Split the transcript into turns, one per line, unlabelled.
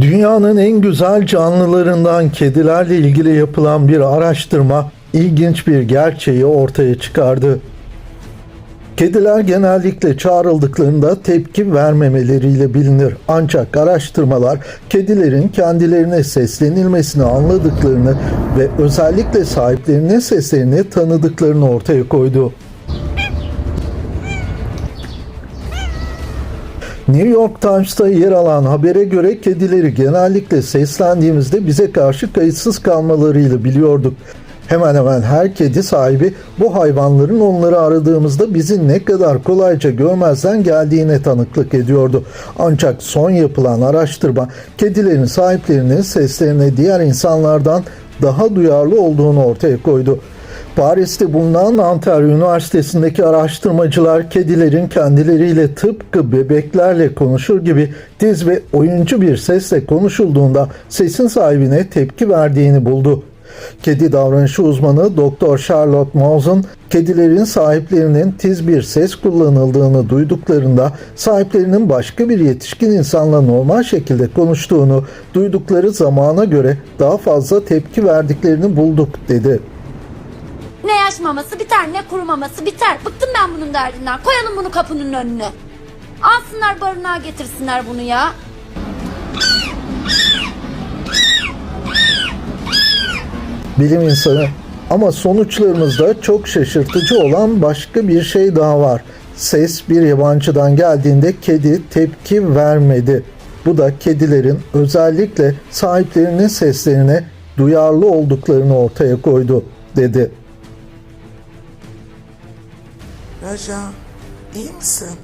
Dünyanın en güzel canlılarından kedilerle ilgili yapılan bir araştırma ilginç bir gerçeği ortaya çıkardı. Kediler genellikle çağrıldıklarında tepki vermemeleriyle bilinir. Ancak araştırmalar kedilerin kendilerine seslenilmesini anladıklarını ve özellikle sahiplerinin seslerini tanıdıklarını ortaya koydu. New York Times'ta yer alan habere göre kedileri genellikle seslendiğimizde bize karşı kayıtsız kalmalarıyla biliyorduk. Hemen hemen her kedi sahibi bu hayvanların onları aradığımızda bizi ne kadar kolayca görmezden geldiğine tanıklık ediyordu. Ancak son yapılan araştırma kedilerin sahiplerinin seslerine diğer insanlardan daha duyarlı olduğunu ortaya koydu. Paris'te bulunan Nanterre Üniversitesi'ndeki araştırmacılar kedilerin kendileriyle tıpkı bebeklerle konuşur gibi tiz ve oyuncu bir sesle konuşulduğunda sesin sahibine tepki verdiğini buldu. Kedi davranışı uzmanı Dr. Charlotte Mausen, kedilerin sahiplerinin tiz bir ses kullanıldığını duyduklarında sahiplerinin başka bir yetişkin insanla normal şekilde konuştuğunu, duydukları zamana göre daha fazla tepki verdiklerini bulduk dedi.
Yaş maması biter ne kuru maması biter. Bıktım ben bunun derdinden. Koyalım bunu kapının önüne. Alsınlar barınağa getirsinler bunu ya.
bilim insanı. Ama sonuçlarımızda çok şaşırtıcı olan başka bir şey daha var. Ses bir yabancıdan geldiğinde kedi tepki vermedi. Bu da kedilerin özellikle sahiplerinin seslerine duyarlı olduklarını ortaya koydu dedi.
Raja, iyi misin?